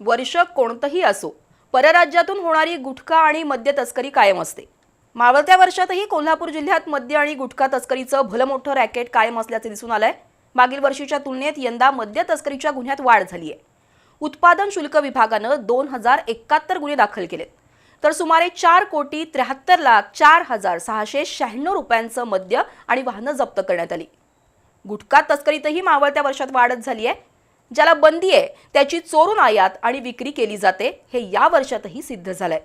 वर्ष कोणतंही असो परराज्यातून होणारी गुटखा आणि मद्य तस्करी कायम असते. मावळत्या वर्षातही कोल्हापूर जिल्ह्यात मद्य आणि गुटखा तस्करीचं भलं मोठं रॅकेट कायम असल्याचं दिसून आलंय. मागील वर्षीच्या तुलनेत यंदा मद्य तस्करीच्या गुन्ह्यात वाढ झाली आहे उत्पादन शुल्क विभागानं दोन हजार एकाहत्तर गुन्हे दाखल केलेत. तर सुमारे चार कोटी त्र्याहत्तर लाख चार हजार सहाशे शहाण्णव रुपयांचं मद्य आणि वाहनं जप्त करण्यात आली. गुटखा तस्करीतही मावळत्या वर्षात वाढच झाली आहे ज्याला बंदी आहे त्याची चोरून आयात आणि विक्री केली जाते हे या वर्षातही सिद्ध झालंय.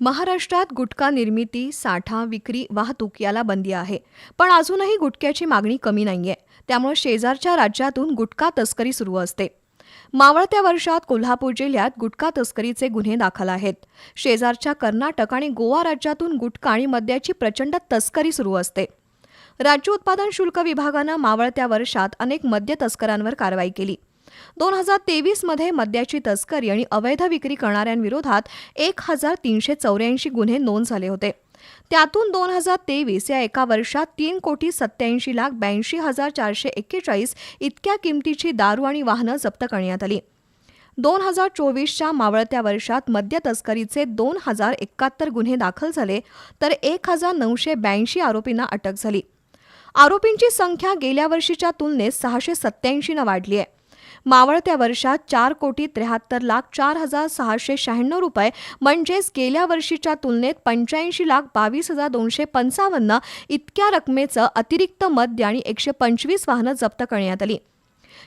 महाराष्ट्रात गुटखा निर्मिती साठा विक्री वाहतूक याला बंदी आहे. पण अजूनही गुटख्याची मागणी कमी नाहीये. त्यामुळे शेजारच्या राज्यातून गुटखा तस्करी सुरू असते. मावळत्या वर्षात कोल्हापूर जिल्ह्यात गुटखा तस्करीचे गुन्हे दाखल आहेत. शेजारच्या कर्नाटक आणि गोवा राज्यातून गुटखा आणि मद्याची प्रचंड तस्करी सुरू असते. राज्य उत्पादन शुल्क विभागानं मावळत्या वर्षात अनेक मद्य तस्करांवर कारवाई केली. दोन हजार तेवीसमध्ये मद्याची तस्करी आणि अवैध विक्री करणाऱ्यांविरोधात एक हजार तीनशे चौऱ्याऐंशी गुन्हे नोंद झाले होते. त्यातून दोन हजार तेवीस या एका वर्षात तीन कोटी सत्याऐंशी लाख ब्याऐंशी हजार चारशे एक्केचाळीस इतक्या किमतीची दारू आणि वाहनं जप्त करण्यात आली. दोन हजार चोवीसच्या मावळत्या वर्षात मद्य तस्करीचे दोन हजार एकाहत्तर गुन्हे दाखल झाले तर एक हजार नऊशे ब्याऐंशी आरोपींना अटक झाली. आरोपींची संख्या गेल्या वर्षीच्या तुलनेत सहाशे सत्याऐंशीनं वाढली आहे. मावळत्या वर्षात चार कोटी त्र्याहत्तर लाख चार हजार सहाशे शहाण्णव रुपये म्हणजेच गेल्या वर्षीच्या तुलनेत पंच्याऐंशी लाख बावीस हजार दोनशे पंचावन्न इतक्या रकमेचं अतिरिक्त मद्य आणि एकशे पंचवीस वाहनं जप्त करण्यात आली.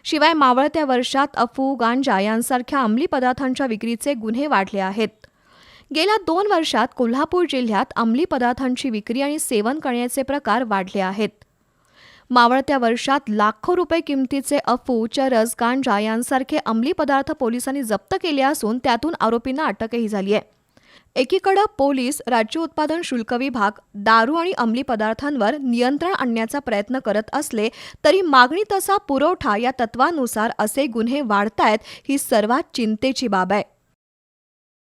शिवाय मावळत्या वर्षात अफू गांजा यांसारख्या अंमली पदार्थांच्या विक्रीचे गुन्हे वाढले आहेत. गेल्या दोन वर्षात कोल्हापूर जिल्ह्यात अंमली पदार्थांची विक्री आणि सेवन करण्याचे प्रकार वाढले आहेत. मावळत्या वर्षात लाखो रुपये किमतीचे अफू चरस गांजा यांसारखे अंमली पदार्थ पोलिसांनी जप्त केले असून त्यातून आरोपींना अटकही झाली आहे. एकीकडे पोलीस राज्य उत्पादन शुल्क विभाग दारू आणि अंमली पदार्थांवर नियंत्रण आणण्याचा प्रयत्न करत असले तरी मागणी तसा पुरवठा या तत्वानुसार असे गुन्हे वाढतायत ही सर्वात चिंतेची बाब आहे.